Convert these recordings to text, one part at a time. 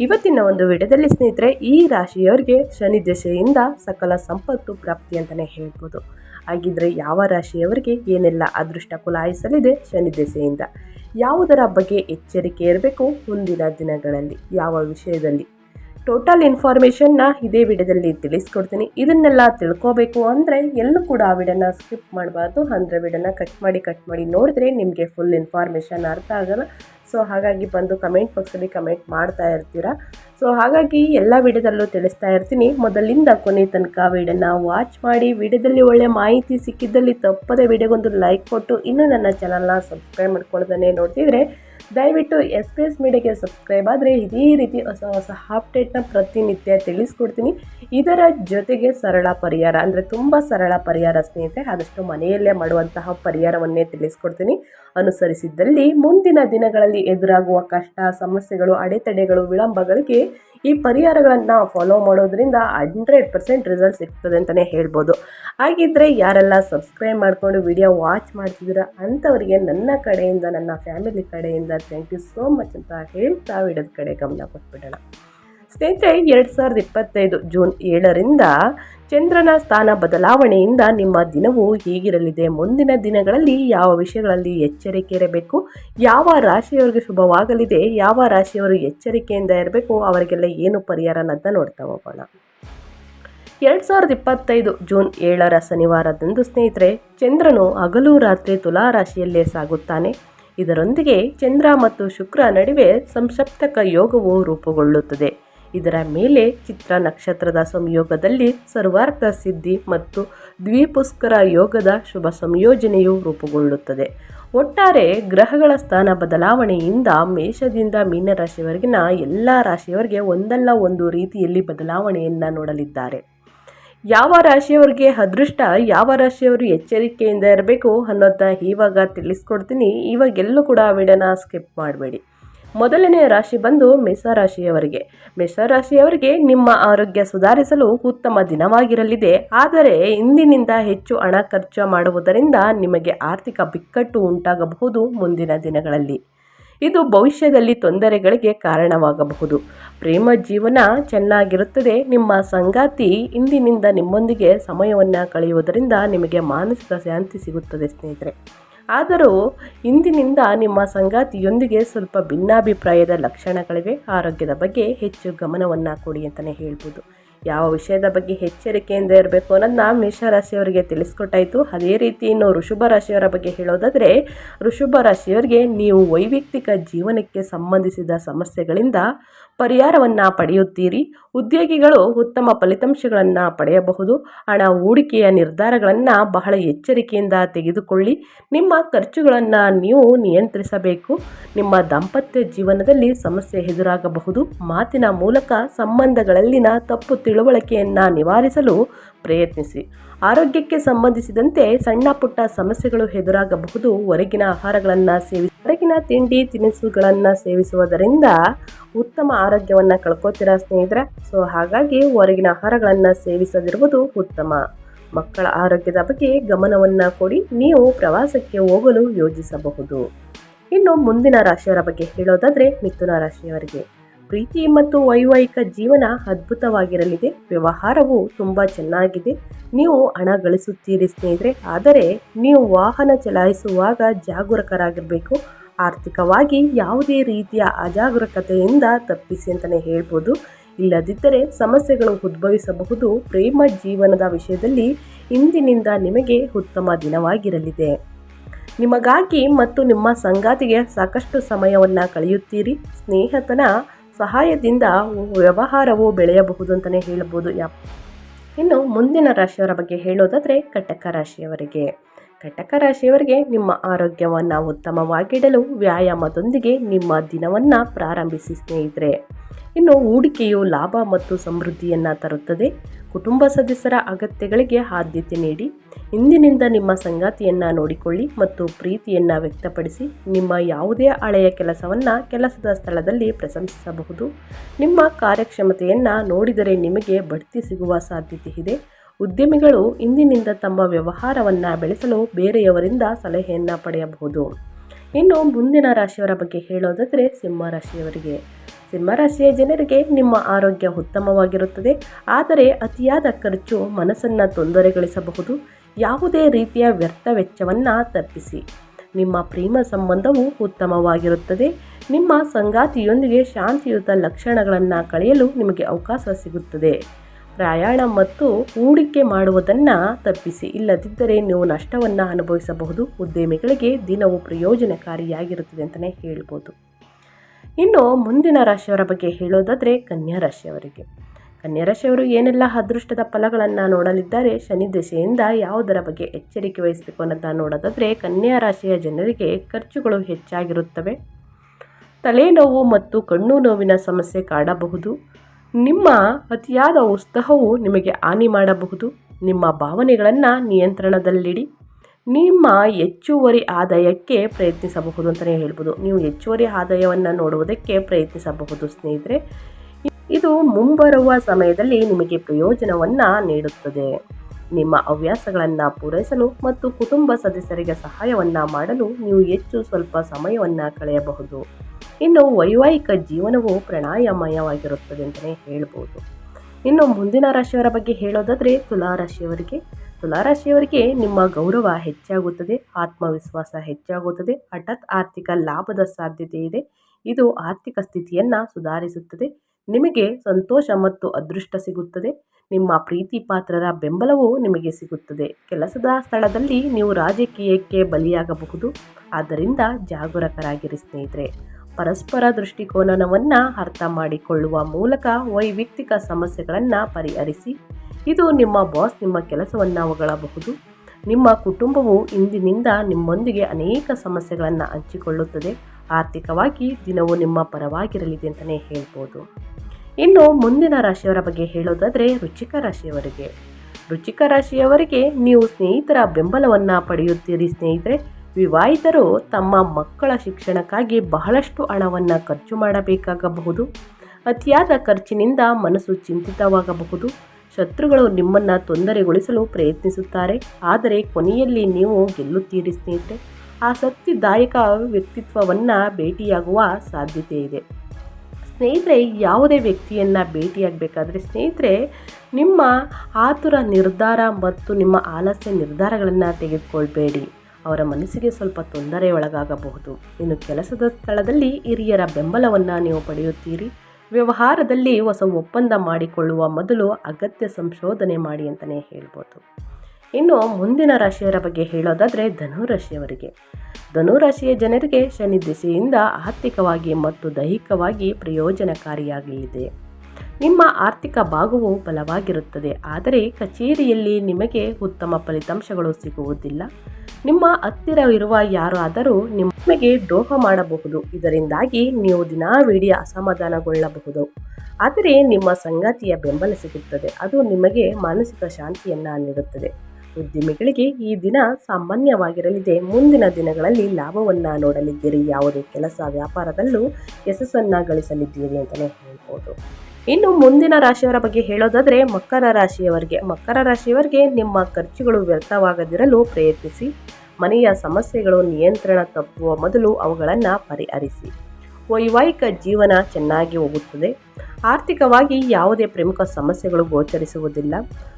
ಇವತ್ತಿನ ಒಂದು ವಿಡಿಯೋದಲ್ಲಿ ಸ್ನೇಹಿತರೆ, ಈ ರಾಶಿಯವರಿಗೆ ಶನಿ ದಶೆಯಿಂದ ಸಕಲ ಸಂಪತ್ತು ಪ್ರಾಪ್ತಿ ಅಂತಲೇ ಹೇಳ್ಬೋದು. ಹಾಗಿದ್ರೆ ಯಾವ ರಾಶಿಯವರಿಗೆ ಏನೆಲ್ಲ ಅದೃಷ್ಟ ಕುಲಾಯಿಸಲಿದೆ ಶನಿ ದೆಸೆಯಿಂದ? ಯಾವುದರ ಬಗ್ಗೆ ಎಚ್ಚರಿಕೆ ಇರಬೇಕು ಮುಂದಿನ ದಿನಗಳಲ್ಲಿ, ಯಾವ ವಿಷಯದಲ್ಲಿ? ಟೋಟಲ್ ಇನ್ಫಾರ್ಮೇಷನ್ನ ಇದೇ ವಿಡಿಯೋದಲ್ಲಿ ತಿಳಿಸ್ಕೊಡ್ತೀನಿ. ಇದನ್ನೆಲ್ಲ ತಿಳ್ಕೋಬೇಕು ಅಂದರೆ ಎಲ್ಲೂ ಕೂಡ ಆ ವಿಡಿಯೋನ ಸ್ಕಿಪ್ ಮಾಡಬಾರ್ದು. ಅಂದರೆ ವಿಡಿಯೋನ ಕಟ್ ಮಾಡಿ ಕಟ್ ಮಾಡಿ ನೋಡಿದ್ರೆ ನಿಮಗೆ ಫುಲ್ ಇನ್ಫಾರ್ಮೇಷನ್ ಅರ್ಥ ಆಗಲ್ಲ. ಸೊ ಹಾಗಾಗಿ ಬಂದು ಕಮೆಂಟ್ ಬಾಕ್ಸಲ್ಲಿ ಕಮೆಂಟ್ ಮಾಡ್ತಾ ಇರ್ತೀರ. ಸೊ ಹಾಗಾಗಿ ಎಲ್ಲ ವಿಡಿಯೋದಲ್ಲೂ ತಿಳಿಸ್ತಾ ಇರ್ತೀನಿ. ಮೊದಲಿಂದ ಕೊನೆ ತನಕ ವಿಡಿಯೋನ ವಾಚ್ ಮಾಡಿ, ವಿಡಿಯೋದಲ್ಲಿ ಒಳ್ಳೆ ಮಾಹಿತಿ ಸಿಕ್ಕಿದ್ದಲ್ಲಿ ತಪ್ಪದೆ ವಿಡಿಯೋಗೊಂದು ಲೈಕ್ ಕೊಟ್ಟು ಇನ್ನೂ ನನ್ನ ಚಾನಲ್ನ ಸಬ್ಸ್ಕ್ರೈಬ್ ಮಾಡ್ಕೊಳ್ಳೋದನ್ನೇ ನೋಡ್ತಿದ್ರೆ ದಯವಿಟ್ಟು ಎಸ್ ಪಿ ಎಸ್ ಮೀಡಿಯಾಗೆ ಸಬ್ಸ್ಕ್ರೈಬ್ ಆದರೆ ಇದೇ ರೀತಿ ಹೊಸ ಹೊಸ ಅಪ್ಡೇಟ್ನ ಪ್ರತಿನಿತ್ಯ ತಿಳಿಸ್ಕೊಡ್ತೀನಿ. ಇದರ ಜೊತೆಗೆ ಸರಳ ಪರಿಹಾರ, ಅಂದರೆ ತುಂಬ ಸರಳ ಪರಿಹಾರ ಸ್ನೇಹಿತರೆ, ಆದಷ್ಟು ಮನೆಯಲ್ಲೇ ಮಾಡುವಂತಹ ಪರಿಹಾರವನ್ನೇ ತಿಳಿಸ್ಕೊಡ್ತೀನಿ. ಅನುಸರಿಸಿದ್ದಲ್ಲಿ ಮುಂದಿನ ದಿನಗಳಲ್ಲಿ ಎದುರಾಗುವ ಕಷ್ಟ, ಸಮಸ್ಯೆಗಳು, ಅಡೆತಡೆಗಳು, ವಿಳಂಬಗಳಿಗೆ ಈ ಪರಿಹಾರಗಳನ್ನು ಫಾಲೋ ಮಾಡೋದ್ರಿಂದ ಹಂಡ್ರೆಡ್ ಪರ್ಸೆಂಟ್ ರಿಸಲ್ಟ್ ಸಿಗ್ತದೆ ಅಂತಲೇ ಹೇಳ್ಬೋದು. ಹಾಗಿದ್ದರೆ ಯಾರೆಲ್ಲ ಸಬ್ಸ್ಕ್ರೈಬ್ ಮಾಡಿಕೊಂಡು ವಿಡಿಯೋ ವಾಚ್ ಮಾಡ್ತಿದ್ದೀರಾ ಅಂಥವರಿಗೆ ನನ್ನ ಕಡೆಯಿಂದ, ನನ್ನ ಫ್ಯಾಮಿಲಿ ಕಡೆಯಿಂದ ಥ್ಯಾಂಕ್ ಯು ಸೋ ಮಚ್ ಅಂತ ಹೇಳ್ತಾ ವಿಡಿಯೋದ ಕಡೆ ಗಮನ ಕೊಟ್ಬಿಡೋಣ. ಸ್ನೇಹಿತರೆ, ಎರಡು ಸಾವಿರದ ಇಪ್ಪತ್ತೈದು ಜೂನ್ ಏಳರಿಂದ ಚಂದ್ರನ ಸ್ಥಾನ ಬದಲಾವಣೆಯಿಂದ ನಿಮ್ಮ ದಿನವು ಹೇಗಿರಲಿದೆ. ಮುಂದಿನ ದಿನಗಳಲ್ಲಿ ಯಾವ ವಿಷಯಗಳಲ್ಲಿ ಎಚ್ಚರಿಕೆ ಇರಬೇಕು ಯಾವ ರಾಶಿಯವರಿಗೆ ಶುಭವಾಗಲಿದೆ? ಯಾವ ರಾಶಿಯವರು ಎಚ್ಚರಿಕೆಯಿಂದ ಇರಬೇಕು? ಅವರಿಗೆಲ್ಲ ಏನು ಪರಿಹಾರ ಅಂತ ನೋಡ್ತಾ ಹೋಗೋಣ. ಎರಡು ಸಾವಿರದ ಇಪ್ಪತ್ತೈದು ಜೂನ್ ಏಳರ ಶನಿವಾರದಂದು ಸ್ನೇಹಿತರೆ, ಚಂದ್ರನು ಹಗಲು ರಾತ್ರಿ ತುಲಾ ರಾಶಿಯಲ್ಲೇ ಸಾಗುತ್ತಾನೆ. ಇದರೊಂದಿಗೆ ಚಂದ್ರ ಮತ್ತು ಶುಕ್ರ ನಡುವೆ ಸಂಸಪ್ತಕ ಯೋಗವು ರೂಪುಗೊಳ್ಳುತ್ತದೆ. ಇದರ ಮೇಲೆ ಚಿತ್ರ ನಕ್ಷತ್ರದ ಸಂಯೋಗದಲ್ಲಿ ಸರ್ವಾರ್ಥ ಸಿದ್ಧಿ ಮತ್ತು ದ್ವಿಪುಷ್ಕರ ಯೋಗದ ಶುಭ ಸಂಯೋಜನೆಯು ರೂಪುಗೊಳ್ಳುತ್ತದೆ. ಒಟ್ಟಾರೆ ಗ್ರಹಗಳ ಸ್ಥಾನ ಬದಲಾವಣೆಯಿಂದ ಮೇಷದಿಂದ ಮೀನರಾಶಿಯವರೆಗಿನ ಎಲ್ಲ ರಾಶಿಯವರಿಗೆ ಒಂದಲ್ಲ ಒಂದು ರೀತಿಯಲ್ಲಿ ಬದಲಾವಣೆಯನ್ನು ನೋಡಲಿದ್ದಾರೆ. ಯಾವ ರಾಶಿಯವರಿಗೆ ಅದೃಷ್ಟ, ಯಾವ ರಾಶಿಯವರು ಎಚ್ಚರಿಕೆಯಿಂದ ಇರಬೇಕು ಅನ್ನೋದನ್ನ ಇವಾಗ ತಿಳಿಸ್ಕೊಡ್ತೀನಿ. ಇವಾಗೆಲ್ಲೂ ಕೂಡ ವಿಡಿಯೋನ ಸ್ಕಿಪ್ ಮಾಡಬೇಡಿ. ಮೊದಲನೇ ರಾಶಿ ಬಂದು ಮೆಸರಾಶಿಯವರಿಗೆ ಮೆಸರಾಶಿಯವರಿಗೆ ನಿಮ್ಮ ಆರೋಗ್ಯ ಸುಧಾರಿಸಲು ಉತ್ತಮ ದಿನವಾಗಿರಲಿದೆ. ಆದರೆ ಇಂದಿನಿಂದ ಹೆಚ್ಚು ಹಣ ಖರ್ಚು ಮಾಡುವುದರಿಂದ ನಿಮಗೆ ಆರ್ಥಿಕ ಬಿಕ್ಕಟ್ಟು ಉಂಟಾಗಬಹುದು ಮುಂದಿನ ದಿನಗಳಲ್ಲಿ. ಇದು ಭವಿಷ್ಯದಲ್ಲಿ ತೊಂದರೆಗಳಿಗೆ ಕಾರಣವಾಗಬಹುದು. ಪ್ರೇಮ ಜೀವನ ಚೆನ್ನಾಗಿರುತ್ತದೆ. ನಿಮ್ಮ ಸಂಗಾತಿ ಇಂದಿನಿಂದ ನಿಮ್ಮೊಂದಿಗೆ ಸಮಯವನ್ನು ಕಳೆಯುವುದರಿಂದ ನಿಮಗೆ ಮಾನಸಿಕ ಶಾಂತಿ ಸಿಗುತ್ತದೆ ಸ್ನೇಹಿತರೆ. ಆದರೂ ಇಂದಿನಿಂದ ನಿಮ್ಮ ಸಂಗಾತಿಯೊಂದಿಗೆ ಸ್ವಲ್ಪ ಭಿನ್ನಾಭಿಪ್ರಾಯದ ಲಕ್ಷಣಗಳಿವೆ. ಆರೋಗ್ಯದ ಬಗ್ಗೆ ಹೆಚ್ಚು ಗಮನವನ್ನು ಕೊಡಿ ಅಂತಲೇ ಹೇಳ್ಬೋದು. ಯಾವ ವಿಷಯದ ಬಗ್ಗೆ ಎಚ್ಚರಿಕೆಯಿಂದ ಇರಬೇಕು ಅನ್ನೋದನ್ನ ಮೇಷರಾಶಿಯವರಿಗೆ ತಿಳಿಸ್ಕೊಟ್ಟಾಯಿತು. ಅದೇ ರೀತಿ ಇನ್ನು ಋಷಭ ರಾಶಿಯವರ ಬಗ್ಗೆ ಹೇಳೋದಾದರೆ ಋಷಭ ರಾಶಿಯವರಿಗೆ ನೀವು ವೈಯಕ್ತಿಕ ಜೀವನಕ್ಕೆ ಸಂಬಂಧಿಸಿದ ಸಮಸ್ಯೆಗಳಿಂದ ಪರಿಹಾರವನ್ನು ಪಡೆಯುತ್ತೀರಿ. ಉದ್ಯೋಗಿಗಳು ಉತ್ತಮ ಫಲಿತಾಂಶಗಳನ್ನು ಪಡೆಯಬಹುದು. ಹಣ ಹೂಡಿಕೆಯ ನಿರ್ಧಾರಗಳನ್ನು ಬಹಳ ಎಚ್ಚರಿಕೆಯಿಂದ ತೆಗೆದುಕೊಳ್ಳಿ. ನಿಮ್ಮ ಖರ್ಚುಗಳನ್ನು ನೀವು ನಿಯಂತ್ರಿಸಬೇಕು. ನಿಮ್ಮ ದಾಂಪತ್ಯ ಜೀವನದಲ್ಲಿ ಸಮಸ್ಯೆ ಎದುರಾಗಬಹುದು. ಮಾತಿನ ಮೂಲಕ ಸಂಬಂಧಗಳಲ್ಲಿನ ತಪ್ಪು ತಿಳುವಳಿಕೆಯನ್ನು ನಿವಾರಿಸಲು ಪ್ರಯತ್ನಿಸಿ. ಆರೋಗ್ಯಕ್ಕೆ ಸಂಬಂಧಿಸಿದಂತೆ ಸಣ್ಣ ಪುಟ್ಟ ಸಮಸ್ಯೆಗಳು ಎದುರಾಗಬಹುದು. ಹೊರಗಿನ ಆಹಾರಗಳನ್ನು ಸೇವಿ, ಹೊರಗಿನ ತಿಂಡಿ, ತಿನಿಸುಗಳನ್ನು ಸೇವಿಸುವುದರಿಂದ ಉತ್ತಮ ಆರೋಗ್ಯವನ್ನು ಕಳ್ಕೊತೀರಾ ಸ್ನೇಹಿತರೆ? ಸೊ, ಹಾಗಾಗಿ ಹೊರಗಿನ ಆಹಾರಗಳನ್ನು ಸೇವಿಸದಿರುವುದು ಉತ್ತಮ. ಮಕ್ಕಳ ಆರೋಗ್ಯದ ಬಗ್ಗೆ ಗಮನವನ್ನು ಕೊಡಿ. ನೀವು ಪ್ರವಾಸಕ್ಕೆ ಹೋಗಲು ಯೋಜಿಸಬಹುದು. ಇನ್ನು ಮುಂದಿನ ರಾಶಿಯವರ ಬಗ್ಗೆ ಹೇಳೋದಾದರೆ ಮಿಥುನ ರಾಶಿಯವರಿಗೆ. ಪ್ರೀತಿ ಮತ್ತು ವೈವಾಹಿಕ ಜೀವನ ಅದ್ಭುತವಾಗಿರಲಿದೆ. ವ್ಯವಹಾರವು ತುಂಬ ಚೆನ್ನಾಗಿದೆ. ನೀವು ಹಣ ಗಳಿಸುತ್ತೀರಿ ಸ್ನೇಹಿತರೆ, ಆದರೆ ನೀವು ವಾಹನ ಚಲಾಯಿಸುವಾಗ ಜಾಗರೂಕರಾಗಿರಬೇಕು. ಆರ್ಥಿಕವಾಗಿ ಯಾವುದೇ ರೀತಿಯ ಅಜಾಗರೂಕತೆಯಿಂದ ತಪ್ಪಿಸಿ ಅಂತಲೇ ಹೇಳ್ಬೋದು. ಇಲ್ಲದಿದ್ದರೆ ಸಮಸ್ಯೆಗಳು ಉದ್ಭವಿಸಬಹುದು. ಪ್ರೇಮ ಜೀವನದ ವಿಷಯದಲ್ಲಿ ಇಂದಿನಿಂದ ನಿಮಗೆ ಉತ್ತಮ ದಿನವಾಗಿರಲಿದೆ. ನಿಮಗಾಗಿ ಮತ್ತು ನಿಮ್ಮ ಸಂಗಾತಿಗೆ ಸಾಕಷ್ಟು ಸಮಯವನ್ನು ಕಳೆಯುತ್ತೀರಿ. ಸ್ನೇಹಿತನ ಸಹಾಯದಿಂದ ವ್ಯವಹಾರವು ಬೆಳೆಯಬಹುದು ಅಂತಲೇ ಹೇಳ್ಬೋದು. ಯಾ ಇನ್ನು ಮುಂದಿನ ರಾಶಿಯವರ ಬಗ್ಗೆ ಹೇಳೋದಾದರೆ ಕಟಕ ರಾಶಿಯವರಿಗೆ. ಕಟಕ ರಾಶಿಯವರಿಗೆ ನಿಮ್ಮ ಆರೋಗ್ಯವನ್ನು ಉತ್ತಮವಾಗಿಡಲು ವ್ಯಾಯಾಮದೊಂದಿಗೆ ನಿಮ್ಮ ದಿನವನ್ನು ಪ್ರಾರಂಭಿಸಿ ಸ್ನೇಹಿತರೆ. ಇನ್ನು ಹೂಡಿಕೆಯು ಲಾಭ ಮತ್ತು ಸಮೃದ್ಧಿಯನ್ನು ತರುತ್ತದೆ. ಕುಟುಂಬ ಸದಸ್ಯರ ಅಗತ್ಯಗಳಿಗೆ ಆದ್ಯತೆ ನೀಡಿ ಇಂದಿನಿಂದ ನಿಮ್ಮ ಸಂಗಾತಿಯನ್ನು ನೋಡಿಕೊಳ್ಳಿ ಮತ್ತು ಪ್ರೀತಿಯನ್ನು ವ್ಯಕ್ತಪಡಿಸಿ ನಿಮ್ಮ ಯಾವುದೇ ಹಳೆಯ ಕೆಲಸವನ್ನು ಕೆಲಸದ ಸ್ಥಳದಲ್ಲಿ ಪ್ರಶಂಸಿಸಬಹುದು. ನಿಮ್ಮ ಕಾರ್ಯಕ್ಷಮತೆಯನ್ನು ನೋಡಿದರೆ ನಿಮಗೆ ಬಡ್ತಿ ಸಿಗುವ ಸಾಧ್ಯತೆ ಇದೆ. ಉದ್ಯಮಿಗಳು ಇಂದಿನಿಂದ ತಮ್ಮ ವ್ಯವಹಾರವನ್ನು ಬೆಳೆಸಲು ಬೇರೆಯವರಿಂದ ಸಲಹೆಯನ್ನು ಪಡೆಯಬಹುದು. ಇನ್ನು ಮುಂದಿನ ರಾಶಿಯವರ ಬಗ್ಗೆ ಹೇಳೋದಾದರೆ ಸಿಂಹ ರಾಶಿಯವರಿಗೆ. ಸಿಂಹರಾಶಿಯ ಜನರಿಗೆ ನಿಮ್ಮ ಆರೋಗ್ಯ ಉತ್ತಮವಾಗಿರುತ್ತದೆ. ಆದರೆ ಅತಿಯಾದ ಖರ್ಚು ಮನಸ್ಸನ್ನು ತೊಂದರೆಗೊಳಿಸಬಹುದು. ಯಾವುದೇ ರೀತಿಯ ವ್ಯರ್ಥ ವೆಚ್ಚವನ್ನು ತಪ್ಪಿಸಿ. ನಿಮ್ಮ ಪ್ರೇಮ ಸಂಬಂಧವು ಉತ್ತಮವಾಗಿರುತ್ತದೆ. ನಿಮ್ಮ ಸಂಗಾತಿಯೊಂದಿಗೆ ಶಾಂತಿಯುತ ಲಕ್ಷಣಗಳನ್ನು ಕಳೆಯಲು ನಿಮಗೆ ಅವಕಾಶ ಸಿಗುತ್ತದೆ. ಪ್ರಯಾಣ ಮತ್ತು ಹೂಡಿಕೆ ಮಾಡುವುದನ್ನು ತಪ್ಪಿಸಿ. ಇಲ್ಲದಿದ್ದರೆ ನೀವು ನಷ್ಟವನ್ನು ಅನುಭವಿಸಬಹುದು. ಉದ್ಯಮಿಗಳಿಗೆ ದಿನವು ಪ್ರಯೋಜನಕಾರಿಯಾಗಿರುತ್ತದೆ ಅಂತಲೇ ಹೇಳ್ಬೋದು. ಇನ್ನು ಮುಂದಿನ ರಾಶಿಯವರ ಬಗ್ಗೆ ಹೇಳೋದಾದರೆ ಕನ್ಯಾ ರಾಶಿಯವರಿಗೆ. ಕನ್ಯಾ ರಾಶಿಯವರು ಏನೆಲ್ಲ ಅದೃಷ್ಟದ ಫಲಗಳನ್ನು ನೋಡಲಿದ್ದಾರೆ, ಶನಿ ದಶೆಯಿಂದ ಯಾವುದರ ಬಗ್ಗೆ ಎಚ್ಚರಿಕೆ ವಹಿಸಬೇಕು ಅನ್ನೋದನ್ನು ನೋಡೋದಾದರೆ ಕನ್ಯಾ ರಾಶಿಯ ಜನರಿಗೆ ಖರ್ಚುಗಳು ಹೆಚ್ಚಾಗಿರುತ್ತವೆ. ತಲೆನೋವು ಮತ್ತು ಕಣ್ಣು ನೋವಿನ ಸಮಸ್ಯೆ ಕಾಡಬಹುದು. ನಿಮ್ಮ ಅತಿಯಾದ ಉತ್ಸಾಹವು ನಿಮಗೆ ಹಾನಿ ಮಾಡಬಹುದು. ನಿಮ್ಮ ಭಾವನೆಗಳನ್ನು ನಿಯಂತ್ರಣದಲ್ಲಿಡಿ. ನಿಮ್ಮ ಹೆಚ್ಚುವರಿ ಆದಾಯಕ್ಕೆ ಪ್ರಯತ್ನಿಸಬಹುದು ಅಂತಲೇ ಹೇಳ್ಬೋದು. ನೀವು ಹೆಚ್ಚುವರಿ ಆದಾಯವನ್ನು ನೋಡುವುದಕ್ಕೆ ಪ್ರಯತ್ನಿಸಬಹುದು ಸ್ನೇಹಿತರೆ. ಇದು ಮುಂಬರುವ ಸಮಯದಲ್ಲಿ ನಿಮಗೆ ಪ್ರಯೋಜನವನ್ನು ನೀಡುತ್ತದೆ. ನಿಮ್ಮ ಹವ್ಯಾಸಗಳನ್ನು ಪೂರೈಸಲು ಮತ್ತು ಕುಟುಂಬ ಸದಸ್ಯರಿಗೆ ಸಹಾಯವನ್ನು ಮಾಡಲು ನೀವು ಹೆಚ್ಚು ಸ್ವಲ್ಪ ಸಮಯವನ್ನು ಕಳೆಯಬಹುದು. ಇನ್ನು ವೈವಾಹಿಕ ಜೀವನವು ಪ್ರಣಾಯಾಮಯವಾಗಿರುತ್ತದೆ ಅಂತಲೇ ಹೇಳ್ಬೋದು. ಇನ್ನು ಮುಂದಿನ ರಾಶಿಯವರ ಬಗ್ಗೆ ಹೇಳೋದಾದರೆ ತುಲಾರಾಶಿಯವರಿಗೆ ತುಲಾರಾಶಿಯವರಿಗೆ ನಿಮ್ಮ ಗೌರವ ಹೆಚ್ಚಾಗುತ್ತದೆ, ಆತ್ಮವಿಶ್ವಾಸ ಹೆಚ್ಚಾಗುತ್ತದೆ, ಹಠಾತ್ ಆರ್ಥಿಕ ಲಾಭದ ಸಾಧ್ಯತೆ ಇದೆ. ಇದು ಆರ್ಥಿಕ ಸ್ಥಿತಿಯನ್ನು ಸುಧಾರಿಸುತ್ತದೆ. ನಿಮಗೆ ಸಂತೋಷ ಮತ್ತು ಅದೃಷ್ಟ ಸಿಗುತ್ತದೆ. ನಿಮ್ಮ ಪ್ರೀತಿ ಪಾತ್ರರ ಬೆಂಬಲವು ನಿಮಗೆ ಸಿಗುತ್ತದೆ. ಕೆಲಸದ ಸ್ಥಳದಲ್ಲಿ ನೀವು ರಾಜಕೀಯಕ್ಕೆ ಬಲಿಯಾಗಬಹುದು. ಆದ್ದರಿಂದ ಜಾಗರೂಕರಾಗಿರಿ ಸ್ನೇಹಿತರೆ. ಪರಸ್ಪರ ದೃಷ್ಟಿಕೋನವನ್ನು ಅರ್ಥ ಮಾಡಿಕೊಳ್ಳುವ ಮೂಲಕ ವೈಯಕ್ತಿಕ ಸಮಸ್ಯೆಗಳನ್ನು ಪರಿಹರಿಸಿ. ಇದು ನಿಮ್ಮ ಬಾಸ್ ನಿಮ್ಮ ಕೆಲಸವನ್ನು ಹೊಗಳಬಹುದು. ನಿಮ್ಮ ಕುಟುಂಬವು ಇಂದಿನಿಂದ ನಿಮ್ಮೊಂದಿಗೆ ಅನೇಕ ಸಮಸ್ಯೆಗಳನ್ನು ಹಂಚಿಕೊಳ್ಳುತ್ತದೆ. ಆರ್ಥಿಕವಾಗಿ ದಿನವೂ ನಿಮ್ಮ ಪರವಾಗಿರಲಿದೆ ಅಂತಲೇ ಹೇಳ್ಬೋದು. ಇನ್ನು ಮುಂದಿನ ರಾಶಿಯವರ ಬಗ್ಗೆ ಹೇಳೋದಾದರೆ ರುಚಿಕ ರಾಶಿಯವರಿಗೆ. ರುಚಿಕ ರಾಶಿಯವರಿಗೆ ನೀವು ಸ್ನೇಹಿತರ ಬೆಂಬಲವನ್ನು ಪಡೆಯುತ್ತೀರಿ ಸ್ನೇಹಿತರೆ. ವಿವಾಹಿತರು ತಮ್ಮ ಮಕ್ಕಳ ಶಿಕ್ಷಣಕ್ಕಾಗಿ ಬಹಳಷ್ಟು ಹಣವನ್ನು ಖರ್ಚು ಮಾಡಬೇಕಾಗಬಹುದು. ಅತಿಯಾದ ಖರ್ಚಿನಿಂದ ಮನಸ್ಸು ಚಿಂತಿತವಾಗಬಹುದು. ಶತ್ರುಗಳು ನಿಮ್ಮನ್ನು ತೊಂದರೆಗೊಳಿಸಲು ಪ್ರಯತ್ನಿಸುತ್ತಾರೆ. ಆದರೆ ಕೊನೆಯಲ್ಲಿ ನೀವು ಗೆಲ್ಲುತ್ತೀರಿ ಸ್ನೇಹಿತರೆ. ಆಸಕ್ತಿದಾಯಕ ವ್ಯಕ್ತಿತ್ವವನ್ನು ಭೇಟಿಯಾಗುವ ಸಾಧ್ಯತೆ ಇದೆ. ಸ್ನೇಹಿತರೆ, ಯಾವುದೇ ವ್ಯಕ್ತಿಯನ್ನು ಭೇಟಿಯಾಗಬೇಕಾದ್ರೆ ಸ್ನೇಹಿತರೆ, ನಿಮ್ಮ ಆತುರ ನಿರ್ಧಾರ ಮತ್ತು ನಿಮ್ಮ ಆಲಸ್ಯ ನಿರ್ಧಾರಗಳನ್ನು ತೆಗೆದುಕೊಳ್ಬೇಡಿ. ಅವರ ಮನಸ್ಸಿಗೆ ಸ್ವಲ್ಪ ತೊಂದರೆ ಒಳಗಾಗಬಹುದು ಇನ್ನು ಕೆಲಸದ ಸ್ಥಳದಲ್ಲಿ ಹಿರಿಯರ ಬೆಂಬಲವನ್ನು ನೀವು ಪಡೆಯುತ್ತೀರಿ. ವ್ಯವಹಾರದಲ್ಲಿ ಹೊಸ ಒಪ್ಪಂದ ಮಾಡಿಕೊಳ್ಳುವ ಮೊದಲು ಅಗತ್ಯ ಸಂಶೋಧನೆ ಮಾಡಿ ಅಂತಲೇ ಹೇಳ್ಬೋದು. ಇನ್ನು ಮುಂದಿನ ರಾಶಿಯರ ಬಗ್ಗೆ ಹೇಳೋದಾದರೆ ಧನುರಾಶಿಯವರಿಗೆ. ಧನುರಾಶಿಯ ಜನರಿಗೆ ಶನಿ ದಿಸೆಯಿಂದ ಆರ್ಥಿಕವಾಗಿ ಮತ್ತು ದೈಹಿಕವಾಗಿ ಪ್ರಯೋಜನಕಾರಿಯಾಗಲಿದೆ. ನಿಮ್ಮ ಆರ್ಥಿಕ ಭಾಗವು ಬಲವಾಗಿರುತ್ತದೆ, ಆದರೆ ಕಚೇರಿಯಲ್ಲಿ ನಿಮಗೆ ಉತ್ತಮ ಫಲಿತಾಂಶಗಳು ಸಿಗುವುದಿಲ್ಲ. ನಿಮ್ಮ ಹತ್ತಿರ ಇರುವ ಯಾರಾದರೂ ನಿಮಗೆ ದ್ರೋಹ ಮಾಡಬಹುದು. ಇದರಿಂದಾಗಿ ನೀವು ದಿನಾವಿಡೀ ಅಸಮಾಧಾನಗೊಳ್ಳಬಹುದು. ಆದರೆ ನಿಮ್ಮ ಸಂಗಾತಿಯ ಬೆಂಬಲ ಸಿಗುತ್ತದೆ. ಅದು ನಿಮಗೆ ಮಾನಸಿಕ ಶಾಂತಿಯನ್ನು ನೀಡುತ್ತದೆ. ಉದ್ಯಮಿಗಳಿಗೆ ಈ ದಿನ ಸಾಮಾನ್ಯವಾಗಿರಲಿದೆ. ಮುಂದಿನ ದಿನಗಳಲ್ಲಿ ಲಾಭವನ್ನು ನೋಡಲಿದ್ದೀರಿ. ಯಾವುದೇ ಕೆಲಸ ವ್ಯಾಪಾರದಲ್ಲೂ ಯಶಸ್ಸನ್ನು ಗಳಿಸಲಿದ್ದೀರಿ ಅಂತಲೇ ಹೇಳ್ಬೋದು. ಇನ್ನು ಮುಂದಿನ ರಾಶಿಯವರ ಬಗ್ಗೆ ಹೇಳೋದಾದರೆ, ಮಕರ ರಾಶಿಯವರಿಗೆ ಮಕರ ರಾಶಿಯವರಿಗೆ ನಿಮ್ಮ ಖರ್ಚುಗಳು ವ್ಯರ್ಥವಾಗದಿರಲು ಪ್ರಯತ್ನಿಸಿ. ಮನೆಯ ಸಮಸ್ಯೆಗಳು ನಿಯಂತ್ರಣ ತಪ್ಪುವ ಮೊದಲು ಅವುಗಳನ್ನು ಪರಿಹರಿಸಿ. ವೈವಾಹಿಕ ಜೀವನ ಚೆನ್ನಾಗಿ ಹೋಗುತ್ತದೆ. ಆರ್ಥಿಕವಾಗಿ ಯಾವುದೇ ಪ್ರಮುಖ ಸಮಸ್ಯೆಗಳು ಗೋಚರಿಸುವುದಿಲ್ಲ.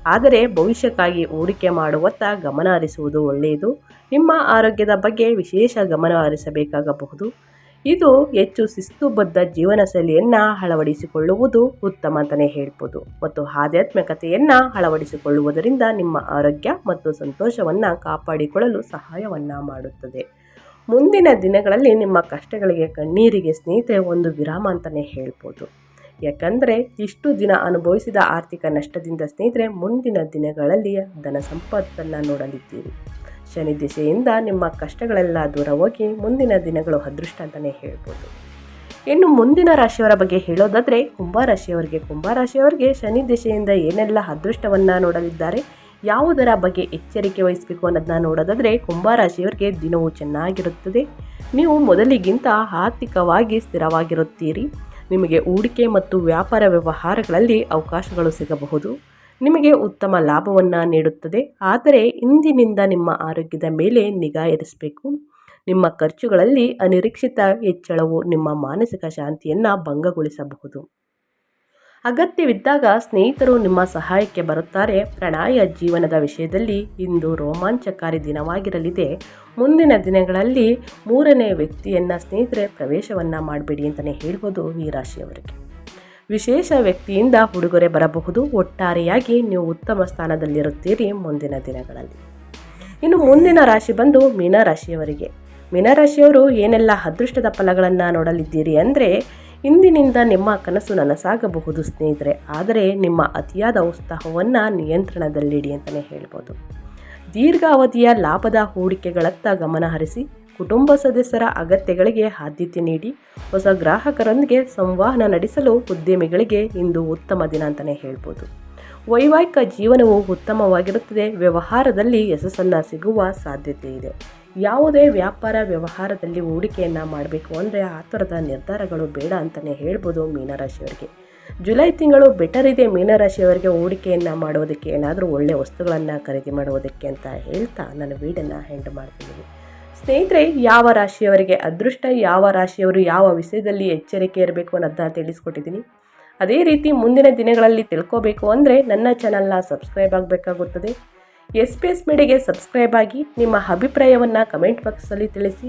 ಆದರೆ ಭವಿಷ್ಯಕ್ಕಾಗಿ ಹೂಡಿಕೆ ಮಾಡುವತ್ತ ಗಮನ ಹರಿಸುವುದು ಒಳ್ಳೆಯದು. ನಿಮ್ಮ ಆರೋಗ್ಯದ ಬಗ್ಗೆ ವಿಶೇಷ ಗಮನ ಹರಿಸಬೇಕಾಗಬಹುದು. ಇದು ಹೆಚ್ಚು ಶಿಸ್ತುಬದ್ಧ ಜೀವನ ಶೈಲಿಯನ್ನು ಅಳವಡಿಸಿಕೊಳ್ಳುವುದು ಉತ್ತಮ ಅಂತಲೇ ಹೇಳ್ಬೋದು. ಮತ್ತು ಆಧ್ಯಾತ್ಮಿಕತೆಯನ್ನು ಅಳವಡಿಸಿಕೊಳ್ಳುವುದರಿಂದ ನಿಮ್ಮ ಆರೋಗ್ಯ ಮತ್ತು ಸಂತೋಷವನ್ನು ಕಾಪಾಡಿಕೊಳ್ಳಲು ಸಹಾಯವನ್ನು ಮಾಡುತ್ತದೆ. ಮುಂದಿನ ದಿನಗಳಲ್ಲಿ ನಿಮ್ಮ ಕಷ್ಟಗಳಿಗೆ ಕಣ್ಣೀರಿಗೆ ಸ್ನೇಹಿತರೆ ಒಂದು ವಿರಾಮ ಅಂತಲೇ ಹೇಳ್ಬೋದು. ಯಾಕಂದರೆ ಇಷ್ಟು ದಿನ ಅನುಭವಿಸಿದ ಆರ್ಥಿಕ ನಷ್ಟದಿಂದ ಸ್ನೇಹಿತರೆ ಮುಂದಿನ ದಿನಗಳಲ್ಲಿ ಧನ ಸಂಪತ್ತನ್ನು ನೋಡಲಿದ್ದೀರಿ. ಶನಿ ದಿಶೆಯಿಂದ ನಿಮ್ಮ ಕಷ್ಟಗಳೆಲ್ಲ ದೂರ ಹೋಗಿ ಮುಂದಿನ ದಿನಗಳು ಅದೃಷ್ಟ ಅಂತಲೇ ಹೇಳ್ಬೋದು. ಇನ್ನು ಮುಂದಿನ ರಾಶಿಯವರ ಬಗ್ಗೆ ಹೇಳೋದಾದರೆ ಕುಂಭರಾಶಿಯವರಿಗೆ ಕುಂಭರಾಶಿಯವರಿಗೆ ಶನಿ ದಿಶೆಯಿಂದ ಏನೆಲ್ಲ ಅದೃಷ್ಟವನ್ನು ನೋಡಲಿದ್ದಾರೆ, ಯಾವುದರ ಬಗ್ಗೆ ಎಚ್ಚರಿಕೆ ವಹಿಸಬೇಕು ಅನ್ನೋದನ್ನ ನೋಡೋದಾದರೆ ಕುಂಭರಾಶಿಯವರಿಗೆ ದಿನವೂ ಚೆನ್ನಾಗಿರುತ್ತದೆ. ನೀವು ಮೊದಲಿಗಿಂತ ಆರ್ಥಿಕವಾಗಿ ಸ್ಥಿರವಾಗಿರುತ್ತೀರಿ. ನಿಮಗೆ ಹೂಡಿಕೆ ಮತ್ತು ವ್ಯಾಪಾರ ವ್ಯವಹಾರಗಳಲ್ಲಿ ಅವಕಾಶಗಳು ಸಿಗಬಹುದು. ನಿಮಗೆ ಉತ್ತಮ ಲಾಭವನ್ನು ನೀಡುತ್ತದೆ. ಆದರೆ ಇಂದಿನಿಂದ ನಿಮ್ಮ ಆರೋಗ್ಯದ ಮೇಲೆ ನಿಗಾ ಇರಿಸಬೇಕು. ನಿಮ್ಮ ಖರ್ಚುಗಳಲ್ಲಿ ಅನಿರೀಕ್ಷಿತ ಹೆಚ್ಚಳವು ನಿಮ್ಮ ಮಾನಸಿಕ ಶಾಂತಿಯನ್ನು ಭಂಗಗೊಳಿಸಬಹುದು. ಅಗತ್ಯವಿದ್ದಾಗ ಸ್ನೇಹಿತರು ನಿಮ್ಮ ಸಹಾಯಕ್ಕೆ ಬರುತ್ತಾರೆ. ಪ್ರಣಯ ಜೀವನದ ವಿಷಯದಲ್ಲಿ ಇಂದು ರೋಮಾಂಚಕಾರಿ ದಿನವಾಗಿರಲಿದೆ. ಮುಂದಿನ ದಿನಗಳಲ್ಲಿ ಮೂರನೇ ವ್ಯಕ್ತಿಯನ್ನು ಸ್ನೇಹಿತರೆ ಪ್ರವೇಶವನ್ನು ಮಾಡಬೇಡಿ ಅಂತಲೇ ಹೇಳ್ಬೋದು ಈ ರಾಶಿಯವರಿಗೆ. ವಿಶೇಷ ವ್ಯಕ್ತಿಯಿಂದ ಉಡುಗೊರೆ ಬರಬಹುದು. ಒಟ್ಟಾರೆಯಾಗಿ ನೀವು ಉತ್ತಮ ಸ್ಥಾನದಲ್ಲಿರುತ್ತೀರಿ ಮುಂದಿನ ದಿನಗಳಲ್ಲಿ. ಇನ್ನು ಮುಂದಿನ ರಾಶಿ ಬಂದು ಮೀನರಾಶಿಯವರಿಗೆ ಮೀನರಾಶಿಯವರು ಏನೆಲ್ಲ ಅದೃಷ್ಟದ ಫಲಗಳನ್ನು ನೋಡಲಿದ್ದೀರಿ ಅಂದರೆ, ಇಂದಿನಿಂದ ನಿಮ್ಮ ಕನಸು ನನಸಾಗಬಹುದು ಸ್ನೇಹಿತರೆ. ಆದರೆ ನಿಮ್ಮ ಅತಿಯಾದ ಉತ್ಸಾಹವನ್ನು ನಿಯಂತ್ರಣದಲ್ಲಿಡಿ ಅಂತಲೇ ಹೇಳ್ಬೋದು. ದೀರ್ಘಾವಧಿಯ ಲಾಭದ ಹೂಡಿಕೆಗಳತ್ತ ಗಮನ ಹರಿಸಿ ಕುಟುಂಬ ಸದಸ್ಯರ ಅಗತ್ಯಗಳಿಗೆ ಆದ್ಯತೆ ನೀಡಿ ಹೊಸ ಗ್ರಾಹಕರೊಂದಿಗೆ ಸಂವಹನ ನಡೆಸಲು ಉದ್ಯಮಿಗಳಿಗೆ ಇಂದು ಉತ್ತಮ ದಿನ ಅಂತಲೇ ಹೇಳ್ಬೋದು. ವೈವಾಹಿಕ ಜೀವನವು ಉತ್ತಮವಾಗಿರುತ್ತದೆ. ವ್ಯವಹಾರದಲ್ಲಿ ಯಶಸ್ಸನ್ನು ಸಿಗುವ ಸಾಧ್ಯತೆ ಇದೆ. ಯಾವುದೇ ವ್ಯಾಪಾರ ವ್ಯವಹಾರದಲ್ಲಿ ಹೂಡಿಕೆಯನ್ನು ಮಾಡಬೇಕು ಅಂದರೆ ಆ ಥರದ ನಿರ್ಧಾರಗಳು ಬೇಡ ಅಂತಲೇ ಹೇಳ್ಬೋದು ಮೀನರಾಶಿಯವರಿಗೆ ಜುಲೈ ತಿಂಗಳು ಬೆಟರ್ ಇದೆ ಮೀನರಾಶಿಯವರಿಗೆ ಹೂಡಿಕೆಯನ್ನು ಮಾಡೋದಕ್ಕೆ ಏನಾದರೂ ಒಳ್ಳೆಯ ವಸ್ತುಗಳನ್ನು ಖರೀದಿ ಮಾಡುವುದಕ್ಕೆ ಅಂತ ಹೇಳ್ತಾ ನಾನು ವೀಡನ್ನು ಹೆಂಡ್ ಮಾಡ್ತಿದ್ದೀನಿ. ಸ್ನೇಹಿತರೆ, ಯಾವ ರಾಶಿಯವರಿಗೆ ಅದೃಷ್ಟ, ಯಾವ ರಾಶಿಯವರು ಯಾವ ವಿಷಯದಲ್ಲಿ ಎಚ್ಚರಿಕೆ ಇರಬೇಕು ಅನ್ನೋದನ್ನ ತಿಳಿಸ್ಕೊಟ್ಟಿದ್ದೀನಿ. ಅದೇ ರೀತಿ ಮುಂದಿನ ದಿನಗಳಲ್ಲಿ ತಿಳ್ಕೋಬೇಕು ಅಂದರೆ ನನ್ನ ಚಾನಲ್ನ ಸಬ್ಸ್ಕ್ರೈಬ್ ಆಗಬೇಕಾಗುತ್ತದೆ. ಎಸ್ ಪಿ ಎಸ್ ಮೀಡಿಯಾಗೆ ಸಬ್ಸ್ಕ್ರೈಬ್ ಆಗಿ ನಿಮ್ಮ ಅಭಿಪ್ರಾಯವನ್ನು ಕಮೆಂಟ್ ಬಾಕ್ಸಲ್ಲಿ ತಿಳಿಸಿ.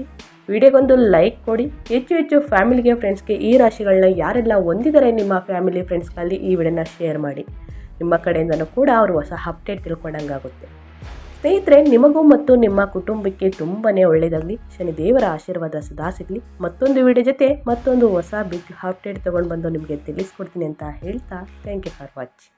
ವಿಡಿಯೋಗೊಂದು ಲೈಕ್ ಕೊಡಿ. ಹೆಚ್ಚು ಹೆಚ್ಚು ಫ್ಯಾಮಿಲಿಗೆ ಫ್ರೆಂಡ್ಸ್ಗೆ ಈ ರಾಶಿಗಳನ್ನ ಯಾರೆಲ್ಲ ಹೊಂದಿದ್ದಾರೆ ನಿಮ್ಮ ಫ್ಯಾಮಿಲಿ ಫ್ರೆಂಡ್ಸ್ಗಳಲ್ಲಿ ಈ ವಿಡಿಯೋನ ಶೇರ್ ಮಾಡಿ. ನಿಮ್ಮ ಕಡೆಯಿಂದನೂ ಕೂಡ ಅವರು ಹೊಸ ಅಪ್ಡೇಟ್ ತಿಳ್ಕೊಂಡಂಗಾಗುತ್ತೆ. ಸ್ನೇಹಿತರೆ, ನಿಮಗೂ ಮತ್ತು ನಿಮ್ಮ ಕುಟುಂಬಕ್ಕೆ ತುಂಬಾ ಒಳ್ಳೆಯದಾಗಲಿ ಶನಿದೇವರ ಆಶೀರ್ವಾದ ಸದಾ ಸಿಗಲಿ. ಮತ್ತೊಂದು ವಿಡಿಯೋ ಜೊತೆ ಮತ್ತೊಂದು ಹೊಸ ಬಿಗ್ ಅಪ್ಡೇಟ್ ತೊಗೊಂಡು ಬಂದು ನಿಮಗೆ ತಿಳಿಸ್ಕೊಡ್ತೀನಿ ಅಂತ ಹೇಳ್ತಾ ಥ್ಯಾಂಕ್ ಯು ಫಾರ್ ವಾಚಿಂಗ್